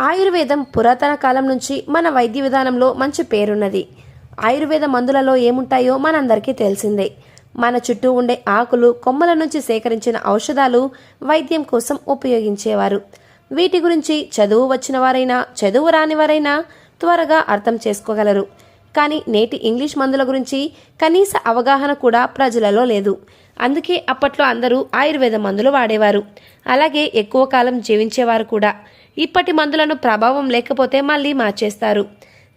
ఆయుర్వేదం పురాతన కాలం నుంచి మన వైద్య విధానంలో మంచి పేరున్నది. ఆయుర్వేద మందులలో ఏముంటాయో మనందరికీ తెలిసిందే. మన చుట్టూ ఉండే ఆకులు కొమ్మల నుంచి సేకరించిన ఔషధాలు వైద్యం కోసం ఉపయోగించేవారు. వీటి గురించి చదువు వచ్చిన వారైనా చదువు రాని వారైనా త్వరగా అర్థం చేసుకోగలరు. కానీ నేటి ఇంగ్లీష్ మందుల గురించి కనీస అవగాహన కూడా ప్రజలలో లేదు. అందుకే అప్పట్లో అందరూ ఆయుర్వేద మందులు వాడేవారు. అలాగే ఎక్కువ కాలం జీవించేవారు కూడా. ఇప్పటి మందులను ప్రభావం లేకపోతే మళ్ళీ మార్చేస్తారు.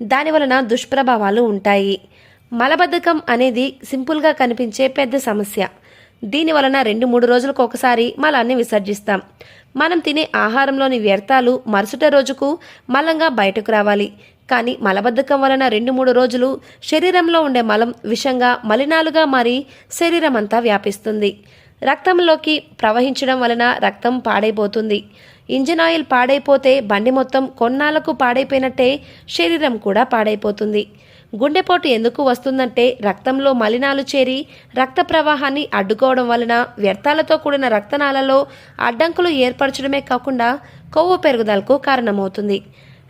దాని వలన దుష్ప్రభావాలు ఉంటాయి. మలబద్ధకం అనేది సింపుల్గా కనిపించే పెద్ద సమస్య. దీని వలన రెండు మూడు రోజులకు ఒకసారి మలాన్ని విసర్జిస్తాం. మనం తినే ఆహారంలోని వ్యర్థాలు మరుసటి రోజుకు మలంగా బయటకు రావాలి. కానీ మలబద్ధకం వలన రెండు మూడు రోజులు శరీరంలో ఉండే మలం విషంగా మలినాలుగా మారి శరీరం అంతా వ్యాపిస్తుంది. రక్తంలోకి ప్రవహించడం వలన రక్తం పాడైపోతుంది. ఇంజిన్ ఆయిల్ పాడైపోతే బండి మొత్తం కొన్నాళ్ళకు పాడైపోయినట్టే శరీరం కూడా పాడైపోతుంది. గుండెపోటు ఎందుకు వస్తుందంటే రక్తంలో మలినాలు చేరి రక్త ప్రవాహాన్ని అడ్డుకోవడం వలన వ్యర్థాలతో కూడిన రక్తనాళాలలో అడ్డంకులు ఏర్పరచడమే కాకుండా కొవ్వు పెరుగుదలకు కారణమవుతుంది.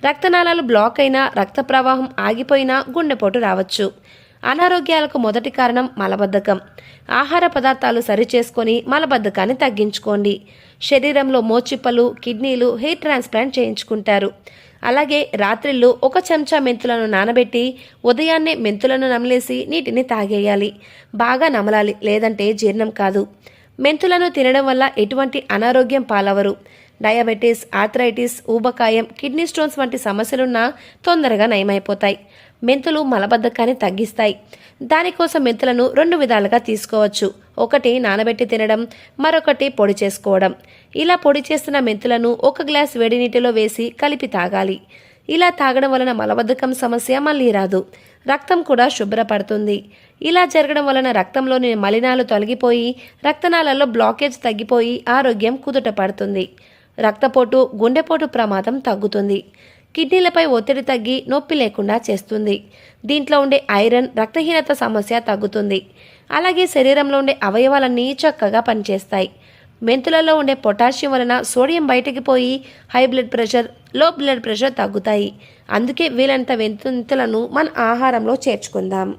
రక్తనాళాలు బ్లాక్ అయినా రక్త ప్రవాహం ఆగిపోయినా గుండెపోటు రావచ్చు. అనారోగ్యాలకు మొదటి కారణం మలబద్ధకం. ఆహార పదార్థాలు సరిచేసుకొని మలబద్ధకాన్ని తగ్గించుకోండి. శరీరంలో మోచిప్పలు కిడ్నీలు హెయిర్ ట్రాన్స్ప్లాంట్ చేయించుకుంటారు. అలాగే రాత్రిళ్ళు ఒక చెంచా మెంతులను నానబెట్టి ఉదయాన్నే మెంతులను నమిలేసి నీటిని తాగేయాలి. బాగా నమలాలి లేదంటే జీర్ణం కాదు. మెంతులను తినడం వల్ల ఎటువంటి అనారోగ్యం పాలవరు. డయాబెటీస్ ఆథరైటిస్ ఊబకాయం కిడ్నీ స్టోన్స్ వంటి సమస్యలున్నా తొందరగా నయమైపోతాయి. మెంతులు మలబద్ధకాన్ని తగ్గిస్తాయి. దానికోసం మెంతులను రెండు విధాలుగా తీసుకోవచ్చు. ఒకటి నానబెట్టి తినడం మరొకటి పొడి చేసుకోవడం. ఇలా పొడి చేస్తున్న మెంతులను ఒక గ్లాస్ వేడి నీటిలో వేసి కలిపి తాగాలి. ఇలా తాగడం వలన మలబద్ధకం సమస్య మళ్ళీ రాదు. రక్తం కూడా శుభ్రపడుతుంది. ఇలా జరగడం వలన రక్తంలోని మలినాలు తొలగిపోయి రక్తనాళాల్లో బ్లాకేజ్ తగ్గిపోయి ఆరోగ్యం కుదుట పడుతుంది. రక్తపోటు గుండెపోటు ప్రమాదం తగ్గుతుంది. కిడ్నీలపై ఒత్తిడి తగ్గి నొప్పి లేకుండా చేస్తుంది. దీంట్లో ఉండే ఐరన్ రక్తహీనత సమస్య తగ్గుతుంది. అలాగే శరీరంలో ఉండే అవయవాలన్నీ చక్కగా పనిచేస్తాయి. మెంతులలో ఉండే పొటాషియం వలన సోడియం బయటికి పోయి హై బ్లడ్ ప్రెషర్లో బ్లడ్ ప్రెషర్ తగ్గుతాయి. అందుకే వీలంత మెంతులను మన ఆహారంలో చేర్చుకుందాం.